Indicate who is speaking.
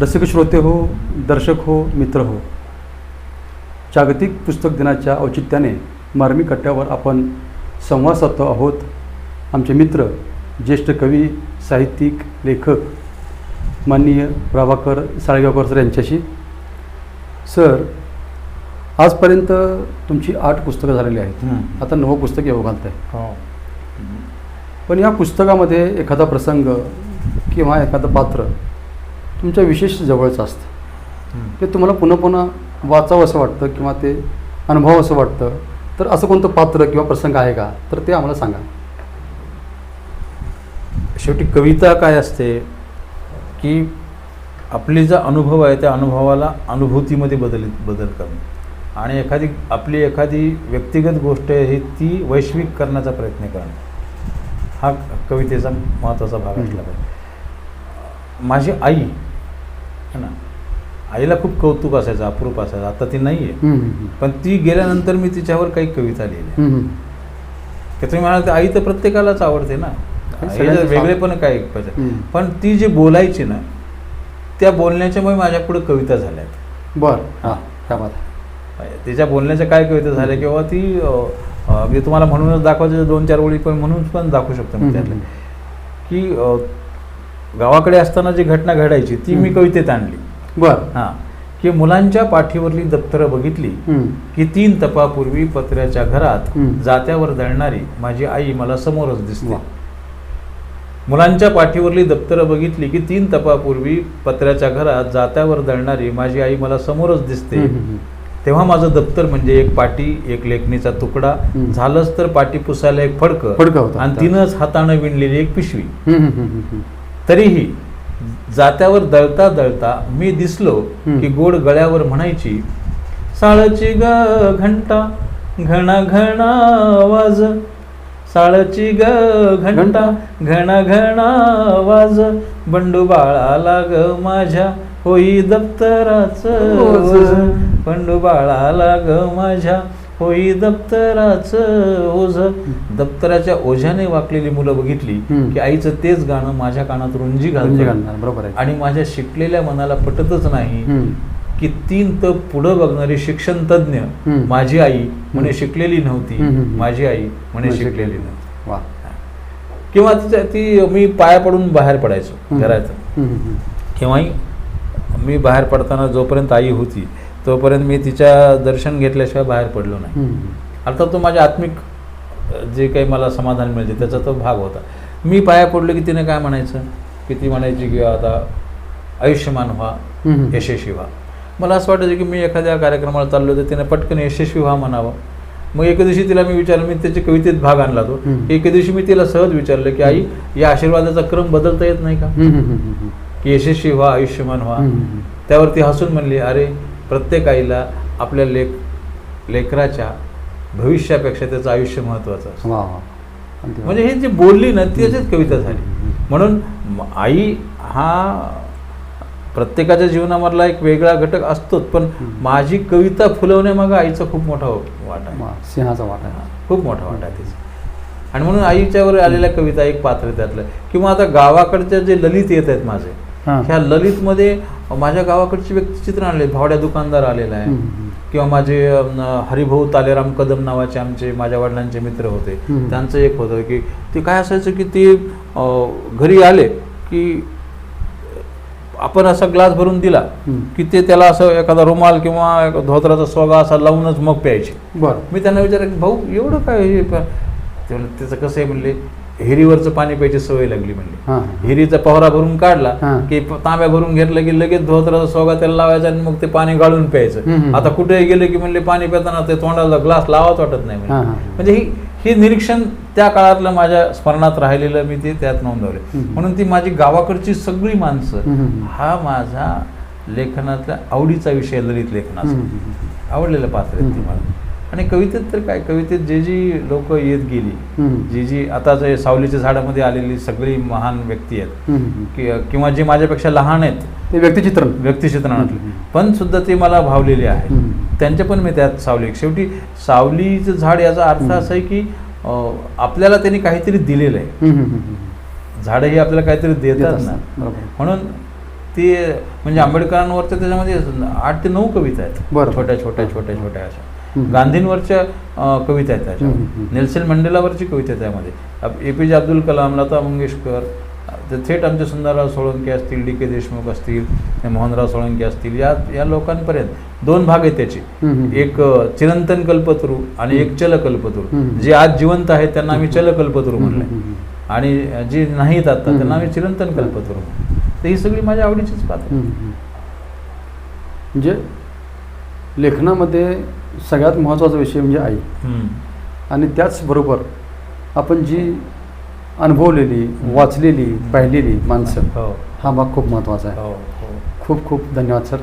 Speaker 1: रसिक श्रोते हो दर्शक हो मित्र हो. जागतिक पुस्तक दिनाच्या औचित्याने मार्मिक कट्ट्यावर आपण संवाद साधतो आहोत. आमचे मित्र ज्येष्ठ कवी साहित्यिक लेखक माननीय प्रभाकर साळेगावकर सर यांच्याशी. सर आजपर्यंत तुमची आठ पुस्तकं झालेली आहेत. आता नवं पुस्तक येऊ घालत आहे
Speaker 2: हो.
Speaker 1: पण या पुस्तकामध्ये एखादा प्रसंग किंवा एखादं पात्र तुमच्या विशेष जवळचं असतं. ते तुम्हाला पुन्हा पुन्हा वाचावं असं वाटतं किंवा ते अनुभव असं वाटतं. तर असं कोणतं पात्र किंवा प्रसंग आहे का? तर ते आम्हाला सांगा.
Speaker 2: शेवटी कविता काय असते? की आपले जो अनुभव आहे त्या अनुभवाला अनुभूतीमध्ये बदल बदल करणे. आणि एखादी आपली एखादी व्यक्तिगत गोष्ट आहे ती वैश्विक करण्याचा प्रयत्न करणे. हा कवितेचा महत्त्वाचा भाग असला पाहिजे. माझी आई है ना आईला खूप कौतुक असायचं अप्रूप असायचं. आता ती नाही आहे पण ती गेल्यानंतर मी तिच्यावर काही कविता लिहिल्या. की तुम्ही म्हणाल आई तर प्रत्येकालाच आवडते ना. वेगळे पण काय. पण ती जे बोलायची ना त्या बोलण्याच्यामुळे माझ्या पुढे कविता झाल्यात.
Speaker 1: बरं. हां
Speaker 2: तिच्या बोलण्याच्या काय कविता झाल्या किंवा ती अं, अं, मी तुम्हाला म्हणूनच दाखवायचं दोन चार ओळी पण म्हणून पण दाखवू शकतो मी. की गावाकडे असताना जी घटना घडायची ती मी. कवितेत आणली
Speaker 1: बरं
Speaker 2: हां की मुलांच्या पाठीवरली दप्तरं बघितली. की तीन तपापूर्वी पत्र्याच्या घरात. जात्यावर दळणारी माझी आई मला समोरच दिसते. मुलांच्या पाठीवरली दप्तरं बघितली की तीन तपापूर्वी पत्र्याच्या घरात जात्यावर दळणारी माझी आई मला समोरच दिसते तेव्हा माझं दप्तर म्हणजे एक पाटी एक लेखणीचा तुकडा. झालंच तर पाटी पुसायला एक फडकं. आणि तिनंच हातानं विणलेली एक पिशवी तरीही जात्यावर दळता दळता मी दिसलो. की गोड गळ्यावर म्हणायची साळची ग घंटा घणा घणा वाज. साळची ग घंटा घणा घणा वाज. बंडू बाळाला ग माझ्या होई दप्तराच ओझ बंडू बाळाला ग माझ्या होई दप्तराच ओझ दप्तराच्या ओझ्याने वाकलेली मुलं बघितली. की आईचं तेच गाणं माझ्या कानात रुंजी
Speaker 1: घालणार, बरोबर आहे
Speaker 2: आणि माझ्या शिकलेल्या मनाला पटतच नाही. की तीन तर पुढं बघणारी शिक्षण तज्ज्ञ. माझी आई म्हणे शिकलेली नव्हती. माझी आई म्हणे शिकलेली. नव्हती
Speaker 1: वा
Speaker 2: किंवा तिच्या ती मी पाया पडून बाहेर पडायचो
Speaker 1: हम्म,
Speaker 2: केव्हाही मी बाहेर पडताना जोपर्यंत आई होती तोपर्यंत मी तिच्या दर्शन घेतल्याशिवाय बाहेर पडलो नाही. अर्थात तो माझ्या आत्मिक जे काही मला समाधान मिळते त्याचा तो भाग होता मी पाया पडलो की तिने काय म्हणायचं की ती म्हणायची की आता आयुष्यमान व्हा. यशस्वी व्हा मला असं वाटायचं की मी एखाद्या कार्यक्रमाला चाललो तर तिने पटकन यशस्वी व्हा म्हणावं मग एके दिवशी तिला मी विचारलं मी त्याच्या कवितेत भाग आणला तो. एके दिवशी मी तिला सहज विचारलं की आई या आशीर्वादाचा क्रम बदलता येत नाही का. की यशस्वी व्हा आयुष्यमान व्हा. त्यावरती हसून म्हणली अरे प्रत्येक आईला आपल्या लेख लेकराच्या भविष्यापेक्षा त्याचं आयुष्य महत्त्वाचं असतं. म्हणजे हे जे बोलली ना ती त्याच्यात कविता झाली म्हणून आई हा प्रत्येकाच्या जीवनामधला एक वेगळा घटक असतोच पण. माझी कविता फुलवण्यामागं आईचा खूप मोठा वाटा
Speaker 1: सिंहाचा वाटा.
Speaker 2: खूप मोठा वाटा आहे तिचा आणि म्हणून आईच्यावर आलेल्या कविता एक पात्र त्यातलं किंवा आता गावाकडच्या जे ललित येत आहेत माझे. ह्या ललितमध्ये माझ्या गावाकडचे व्यक्तिचित्र आणले भावड्या दुकानदार आलेला आहे. किंवा माझे हरिभाऊ तालेराम कदम नावाचे आमचे माझ्या वडिलांचे मित्र होते. त्यांचं एक होतं की ते काय असायचं की ते घरी आले की आपण असा ग्लास भरून दिला. की ते त्याला असं एखादा रुमाल किंवा धोत्राचा सोगा असा लावूनच मग प्यायचे.
Speaker 1: बरं.
Speaker 2: मी त्यांना विचारलं की भाऊ एवढं काय हे? प-" ते म्हणले, त्याचं कसं आहे? म्हणले हिरीवरचं पाणी प्यायची सवय लागली म्हणले
Speaker 1: हां
Speaker 2: हिरीचा पहरा भरून काढला. की तांब्या भरून घेतलं की लगेच धोत्राचा सोगा त्याला लावायचा आणि मग ते पाणी गाळून प्यायचं. आता कुठेही गेले की म्हणले पाणी पिताना ते तोंडाला ग्लास लावाच वाटत नाही म्हणजे
Speaker 1: हां.
Speaker 2: म्हणजे ही निरीक्षण त्या काळातलं माझ्या स्मरणात राहिलेलं मी ते त्यात नोंदवले. म्हणून ती माझी गावाकडची सगळी माणसं. हा माझा लेखनातल्या आवडीचा विषय ललित लेखनाचा आवडलेलं पात्र आहे ती. मला आणि कवितेत तर काय कवितेत जे जी लोक येत गेली. जी जी आता जे सावलीच्या झाडामध्ये आलेली सगळी महान व्यक्ती आहेत किंवा जे माझ्यापेक्षा लहान आहेत
Speaker 1: ते व्यक्तिचित्रण
Speaker 2: व्यक्तिचित्रणातले. पण सुद्धा ते मला भावलेले आहेत
Speaker 1: हम्म.
Speaker 2: त्यांचे पण मी त्यात सावली शेवटी सावलीचं झाड याचा अर्थ. असा आहे की आपल्याला त्यांनी काहीतरी दिलेलं आहे. झाडं ही आपल्याला काहीतरी
Speaker 1: देत
Speaker 2: देतात. ना. म्हणून ती म्हणजे आंबेडकरांवरच्या त्याच्यामध्ये आठ ते नऊ कविता आहेत. छोट्या छोट्या छोट्या छोट्या अशा. गांधींवरच्या कविता आहेत. नेल्सन मंडेलावरची कविता आहे त्यामध्ये ए पी जे अब्दुल कलाम लता मंगेशकर ते थेट आमचे सुंदरराव सोळंके असतील डी के देशमुख असतील मोहनराव सोळंके असतील या या लोकांपर्यंत दोन भाग आहेत त्याचे. एक चिरंतन कल्पतरू आणि एक चल कल्पतरू. जे आज जिवंत आहेत त्यांना आम्ही चल कल्पतरू
Speaker 1: हम्म.
Speaker 2: आणि जे नाहीत आता. त्यांना आम्ही चिरंतन कल्पतरू. तर ही सगळी माझ्या आवडीचीच पात्र.
Speaker 1: म्हणजे लेखनामध्ये सगळ्यात महत्त्वाचा विषय म्हणजे आई. आणि त्याचबरोबर आपण जी अनुभवलेली वाचलेली पाहिलेली माणसं
Speaker 2: हो.
Speaker 1: हा भाग खूप महत्त्वाचा आहे.
Speaker 2: हो हो.
Speaker 1: खूप खूप धन्यवाद सर.